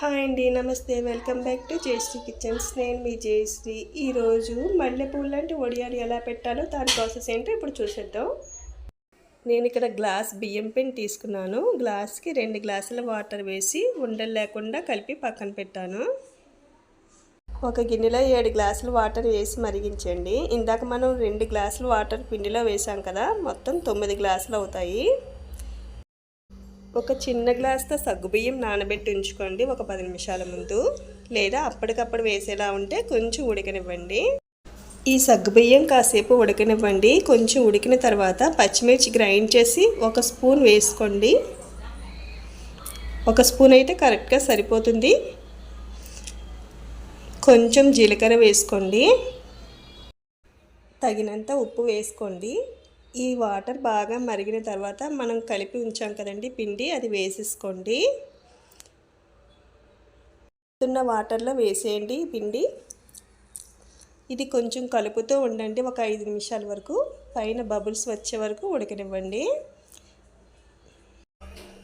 Hi అండి నమస్తే. Welcome back to Jayasri kitchens నేను మీ జయశ్రీ ఈరోజు మల్లెపూలు లాంటి వడియాలు ఎలా పెట్టాలో దాని ప్రాసెస్ ఏంటో ఇప్పుడు చూసేద్దాం. నేను ఇక్కడ గ్లాస్ బియ్యం పిండి తీసుకున్నాను. గ్లాస్కి రెండు గ్లాసుల వాటర్ వేసి ఉండలు లేకుండా కలిపి పక్కన పెట్టాను. ఒక గిన్నెలో ఏడు గ్లాసులు వాటర్ వేసి మరిగించండి. ఇందాక మనం రెండు గ్లాసులు వాటర్ పిండిలో వేసాం కదా మొత్తం తొమ్మిది గ్లాసులు అవుతాయి. ఒక చిన్న గ్లాస్తో సగ్గుబియ్యం నానబెట్టి ఉంచుకోండి ఒక పది నిమిషాల ముందు. లేదా అప్పటికప్పుడు వేసేలా ఉంటే కొంచెం ఉడకనివ్వండి. ఈ సగ్గుబియ్యం కాసేపు ఉడకనివ్వండి. కొంచెం ఉడికిన తర్వాత పచ్చిమిర్చి గ్రైండ్ చేసి ఒక స్పూన్ వేసుకోండి. ఒక స్పూన్ అయితే కరెక్ట్గా సరిపోతుంది. కొంచెం జీలకర్ర వేసుకోండి. తగినంత ఉప్పు వేసుకోండి. ఈ వాటర్ బాగా మరిగిన తర్వాత మనం కలిపి ఉంచాం కదండి పిండి అది వేసేసుకోండి. ఉన్న వాటర్లో వేసేయండి పిండి. ఇది కొంచెం కలుపుతూ ఉండండి ఒక ఐదు నిమిషాల వరకు. పైన బబుల్స్ వచ్చే వరకు ఉడకనివ్వండి.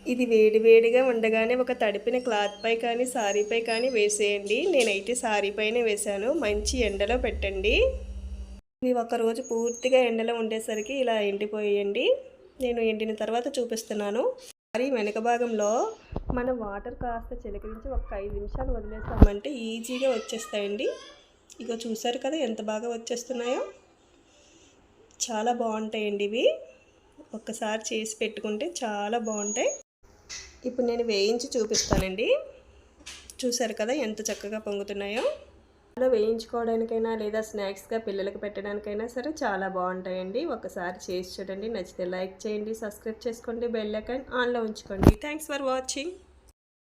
ఇది వేడివేడిగా ఉండగానే ఒక తడిపిన క్లాత్పై కానీ సారీపై కానీ వేసేయండి. నేనైతే సారీ పైన వేశాను. మంచి ఎండలో పెట్టండి. ఇవి ఒకరోజు పూర్తిగా ఎండలో ఉండేసరికి ఇలా ఎండిపోయేయండి నేను ఎండిన తర్వాత చూపిస్తున్నాను. మరి వెనక భాగంలో మన వాటర్ కాస్త చిలకరించి ఒక ఐదు నిమిషాలు వదిలేసామంటే ఈజీగా వచ్చేస్తాయండి. ఇక చూసారు కదా ఎంత బాగా వచ్చేస్తున్నాయో. చాలా బాగుంటాయండి ఇవి. ఒక్కసారి చేసి పెట్టుకుంటే చాలా బాగుంటాయి. ఇప్పుడు నేను వేయించి చూపిస్తానండి. చూసారు కదా ఎంత చక్కగా పొంగుతున్నాయో. అలా వేయించుకోవడానికైనా లేదా స్నాక్స్గా పిల్లలకు పెట్టడానికైనా సరే చాలా బాగుంటాయండి. ఒకసారి చేసి చూడండి. నచ్చితే లైక్ చేయండి సబ్స్క్రైబ్ చేసుకోండి బెల్ ఐకాన్ ఆన్లో ఉంచుకోండి. Thanks for watching.